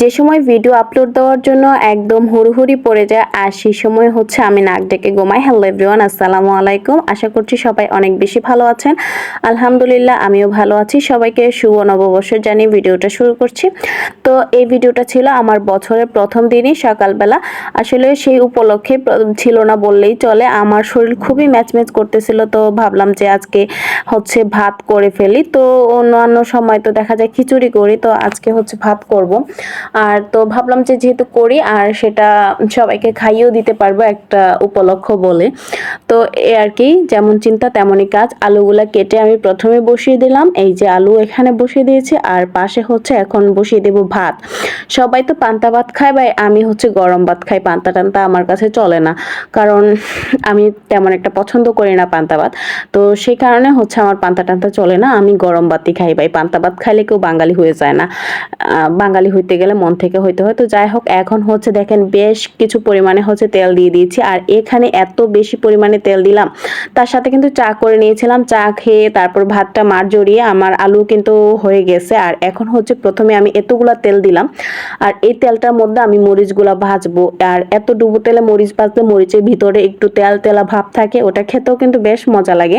যে সময় video upload দেওয়ার জন্য একদম হুড়ুহুড়ি পড়ে যায়, আর সেই সময় হচ্ছে আমি নাক ডেকে ঘুমাই। হ্যালো এভরিওয়ান আসসালামু আলাইকুম। আশা করছি সবাই অনেক বেশি ভালো আছেন। আলহামদুলিল্লাহ, আমিও ভালো আছি। সবাইকে শুভ নববর্ষের জানিয়ে ভিডিওটা শুরু করছি। তো এই ভিডিওটা ছিল আমার বছরের প্রথম দিনই সকালবেলা। আসলে সেই উপলক্ষে ছিল না বললেই চলে। আমার শরীর খুবই ম্যাচ ম্যাচ করতেছিল, তো ভাবলাম যে আজকে হচ্ছে ভাত করে ফেলি। তো অন্যান্য সময় তো দেখা যায় খিচুড়ি করি, তো আজকে হচ্ছে ভাত করব। আর তো ভাবলাম যে যেহেতু করি আর সেটা সবাইকে খাইয়েও দিতে পারব একটা উপলক্ষ বলে। তো এ আর কি, যেমন চিন্তা তেমনই কাজ। আলুগুলা কেটে আমি প্রথমে বসিয়ে দিলাম। এই যে আলু এখানে বসিয়ে দিয়েছি আর পাশে হচ্ছে এখন বসিয়ে দেব ভাত। সবাই তো পান্তা ভাত খায় ভাই, আমি হচ্ছে গরম ভাত খাই, পান্তা টান্তা আমার কাছে চলে না। কারণ আমি তেমন একটা পছন্দ করি না পান্তা ভাত। তো সেই কারণে হচ্ছে আমার পান্তা টান্তা চলে না, আমি গরম ভাতই খাই ভাই। পান্তা ভাত খাইলে কেউ বাঙালি হয়ে যায় না। বাঙালি হইতে গেলে মন থেকে হইতে হয়। তো যাই হোক, এখন হচ্ছে দেখেন বেশ কিছু পরিমাণে হচ্ছে তেল দিয়ে দিয়েছি। আর এখানে এত বেশি পরিমাণে তেল দিলাম, তার সাথে কিন্তু চা করে নিয়েছিলাম। চা খেয়ে তারপর ভাতটা মার জড়িয়ে আমার আলু কিন্তু হয়ে গেছে। আর এখন হচ্ছে প্রথমে আমি এতগুলা তেল দিলাম। আর এই তেলটার মধ্যে আমি মরিচগুলা ভাজবো। আর এত ডুবো তেলে মরিচ ভাজলে মরিচের ভিতরে একটু তেল তেলা ভাব থাকে, ওটা খেতেও কিন্তু বেশ মজা লাগে।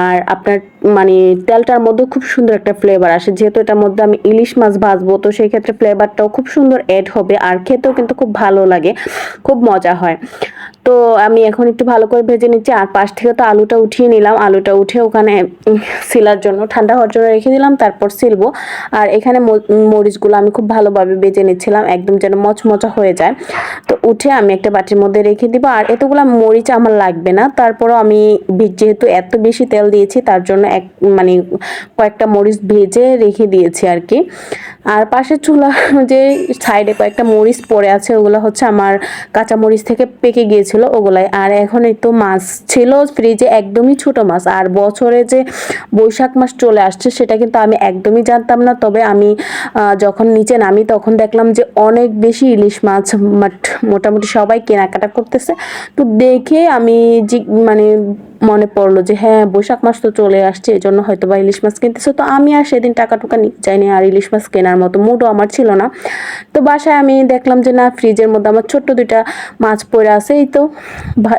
আর আপনার মানে তেলটার মধ্যে খুব সুন্দর একটা ফ্লেভার আসে। যেহেতু এটার মধ্যে আমি ইলিশ মাছ ভাজবো, তো সেই ক্ষেত্রে ফ্লেভারটাও খুব সুন্দর অ্যাড হবে। আর খেতেও কিন্তু খুব ভালো লাগে, খুব মজা হয়। তো আমি এখন একটু ভালো করে ভেজে নিচ্ছি। আর পাশ থেকে তো আলুটা উঠিয়ে নিলাম। আলুটা উঠে ওখানে সিলার জন্য ঠান্ডা হওয়ার জন্য রেখে দিলাম, তারপর সিলবো। আর এখানে মরিচগুলো আমি খুব ভালোভাবে বেজে নিচ্ছিলাম, একদম যেন মচমচা হয়ে যায়। তো উঠে আমি একটা বাটির মধ্যে রেখে দিব। আর এতগুলো মরিচ আমার লাগবে না। তারপরও আমি যেহেতু এত বেশি তেল দিয়েছি, তার জন্য এক মানে কয়েকটা মরিচ ভেজে রেখে দিয়েছি আর কি। আর পাশের চুলা যে সাইডে কয়েকটা মরিচ পড়ে আছে, ওগুলো হচ্ছে আমার কাঁচা মরিচ থেকে পেকে গিয়েছিল ওগুলাই। আর এখন তো মাছ ছিল, ফ্রিজে একদমই ছোট মাছ। আর বছরে যে বৈশাখ মাস চলে আসছে, সেটা কিন্তু আমি একদমই জানতাম না। তবে আমি যখন নিচে নামি, তখন দেখলাম যে অনেক বেশি ইলিশ মাছ মোটামুটি সবাই কেনাকাটা করতেছে। তো দেখে আমি মানে মনে পড়ল যে হ্যাঁ বৈশাখ মাস তো চলে আসছে এই জন্য হয়তো বা ইলিশ মাছ কিনতেছে। তো আমি আর সেদিন টাকা টুকা চাইনি আর ইলিশ মাছ কেনার মতো মুডও আমার ছিল না। তো বাসায় আমি দেখলাম যে, না, ফ্রিজের মধ্যে আমার ছোট্ট দুইটা মাছ পড়ে আছে। এই তো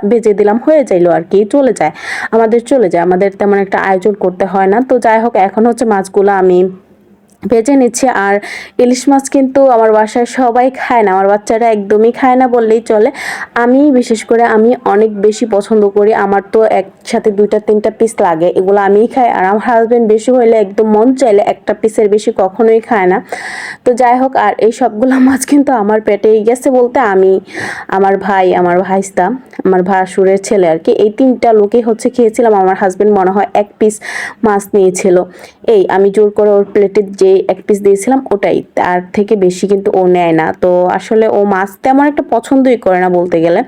ভেজে দিলাম, হয়ে যাইলো আর কি, চলে যায়। আমাদের চলে যায়, আমাদের তেমন একটা আয়োজন করতে হয় না। তো যাই হোক, এখন হচ্ছে মাছগুলো আমি ভেজে নিচ্ছি আর ইলিশ মাছ কিন্তু আমার বাসায় সবাই খায় না, আমার বাচ্চারা একদমই খায় না বললেই চলে। আমি বিশেষ করে আমি অনেক বেশি পছন্দ করি, আমার তো একসাথে দুইটা, তিনটা পিস লাগে, এগুলো আমিই খাই। আর আমার হাজবেন্ড বেশি হলে একদম মন চাইলে একটা পিসের বেশি কখনোই খায় না। তো যাই হোক, আর এই সবগুলো মাছ কিন্তু আমার পেটেই গেছে বলতে আমি, আমার ভাই, আমার ভাইস্তা, আমার ভাসুরের ছেলে আর কি, এই তিনটা লোকে হচ্ছে খেয়েছিলাম। আমার হাজবেন্ড মনে হয় এক পিস মাছ নিয়েছিল। এই আমি জোর করে ওর প্লেটে যে এক পিস দিয়েছিলাম, ওটাই। তার থেকে বেশি কিন্তু ও নেয় না। তো আসলে ও মাছ তেমন একটা পছন্দই করে না বলতে গেলে।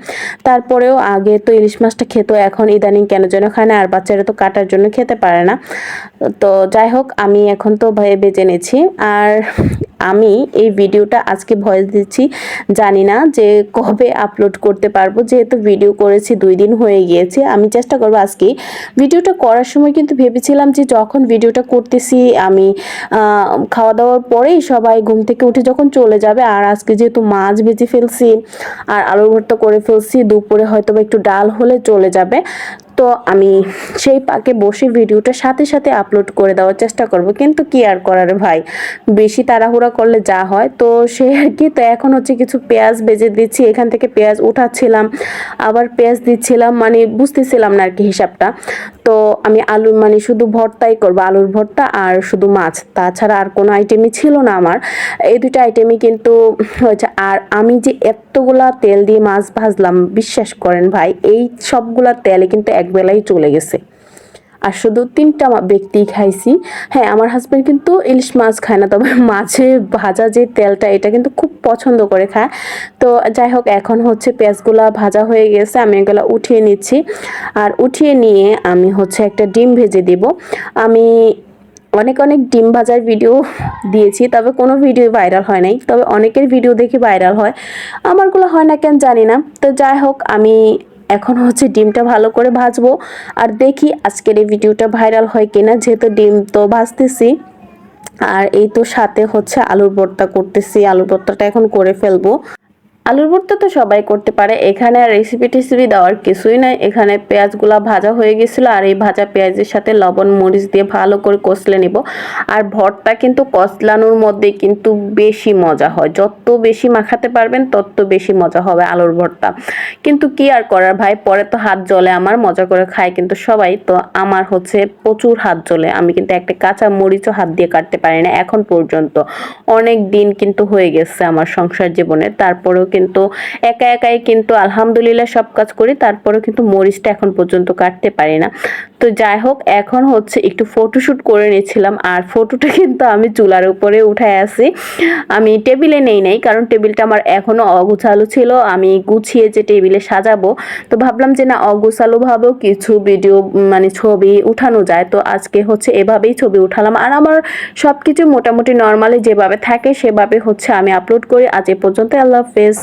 তারপরেও আগে তো ইলিশ মাছটা খেত, এখন ইদানিং কেন যেন খায় না, আর বাচ্চারা তো কাটার জন্য খেতে পারে না। তো যাই হোক, আমি এখন তো ভয়ে বেঁচে নিয়েছি আর আমি এই ভিডিওটা আজকে ভয়েস দিচ্ছি। জানি না যে কবে আপলোড করতে পারব। যেহেতু ভিডিও করেছি, দুই দিন হয়ে গিয়েছে। আমি চেষ্টা করব আজকে ভিডিওটা করার সময় কিন্তু ভেবেছিলাম যে যখন ভিডিওটা করতেছি, আমি খাওয়া দাওয়ার পরেই সবাই ঘুম থেকে উঠে যখন চলে যাবে, আর আজকে যেহেতু মাছ ভেজে ফেলছি, আর আলুর ভর্তা করে ফেলছি, দুপুরে হয়তো একটু ডাল হলে চলে যাবে। তো আমি সেই পাকে বসে ভিডিওটা সাথে সাথে আপলোড করে দেওয়ার চেষ্টা করব। কিন্তু কি আর করার ভাই? বেশি তাড়াহুড়া করলে যা হয়। তো সে আর কি, তো এখন হচ্ছে কিছু পেঁয়াজ বেজে দিচ্ছি। এখান থেকে পেঁয়াজ উঠাচ্ছিলাম, আবার পেঁয়াজ দিচ্ছিলাম মানে বুঝতেছিলাম না আর কি হিসাবটা। তো আমি আলু মানে শুধু ভর্তাই করব, আলুর ভর্তা আর শুধু মাছ। তাছাড়া আর কোনো আইটেমই ছিল না আমার। এই দুটো আইটেমই কিন্তু হয়েছে। আর আমি যে এতগুলা তেল দিয়ে মাছ ভাজলাম, বিশ্বাস করেন ভাই, এই সবগুলা তেলে কিন্তু একবেলাই চলে গেছে। আর শুধু তিনটা ব্যক্তি খাইছি। হ্যাঁ আমার হাজব্যান্ড কিন্তু ইলিশ মাছ খায় না, তবে মাছে ভাজা যে তেলটা, এটা কিন্তু খুব পছন্দ করে খায়। তো যাই হোক, এখন হচ্ছে পেঁয়াজগুলা ভাজা হয়ে গেছে, আমি এগুলো উঠিয়ে নিচ্ছি। আর উঠিয়ে নিয়ে আমি হচ্ছে একটা ডিম ভেজে দিব। আমি অনেক অনেক ডিম ভাজার ভিডিও দিয়েছি, তবে কোনো ভিডিও ভাইরাল হয় নাই। তবে অনেকের ভিডিও দেখি ভাইরাল হয়। আমারগুলো হয় না কেন জানি না। তো যাই হোক, আমি এখন হচ্ছে ডিমটা ভালো করে ভাজবো। আর দেখি আজকের এই ভিডিওটা ভাইরাল হয় কিনা, যেহেতু ডিম তো ভাজতেছি। আর এই তো সাথে হচ্ছে আলুর ভর্তা করতেছি, আলুর ভর্তাটা এখন করে ফেলব। আলুর ভর্তা তো সবাই করতে পারে। এখানে আর রেসিপি টেসিপি দেওয়ার কিছুই নাই। এখানে পেঁয়াজগুলা ভাজা হয়ে গেছিল আর এই ভাজা পেঁয়াজের সাথে লবণ, মরিচ দিয়ে ভালো করে কষলে নিব। আর ভর্তা কিন্তু কষলানোর মধ্যে কিন্তু বেশি মজা হয়। যত বেশি মাখাতে পারবেন, তত বেশি মজা হবে আলুর ভর্তা। কিন্তু কি আর করার ভাই? পরে তো হাত জ্বলে আমার, মজা করে খায় কিন্তু সবাই। তো আমার হচ্ছে প্রচুর হাত জ্বলে। আমি কিন্তু একটা কাঁচা মরিচও হাত দিয়ে কাটতে পারি না এখন পর্যন্ত। অনেক দিন কিন্তু হয়ে গেছে আমার সংসার জীবনে। তারপরেও কিন্তু একা একাই কিন্তু আলহামদুলিল্লাহ সব কাজ করি, তারপরেও কিন্তু মরিচটা এখন পর্যন্ত কাটতে পারি না। তো যাই হোক, এখন হচ্ছে একটু ফটোশ্যুট করে নিয়েছিলাম আর ফটোটা কিন্তু আমি চুলার উপরে উঠায় আসি আমি টেবিলে নেই নাই, কারণ টেবিলটা আমার এখনও অগুছালো ছিল। আমি গুছিয়ে যে টেবিলে সাজাবো, তো ভাবলাম যে না, অগুছালোভাবেও কিছু ভিডিও মানে ছবি উঠানো যায়। তো আজকে হচ্ছে এভাবেই ছবি উঠালাম। আর আমার সব কিছু মোটামুটি নর্মালি যেভাবে থাকে, সেভাবে হচ্ছে আমি আপলোড করি। আজ এ পর্যন্ত আল্লাহ হাফেজ।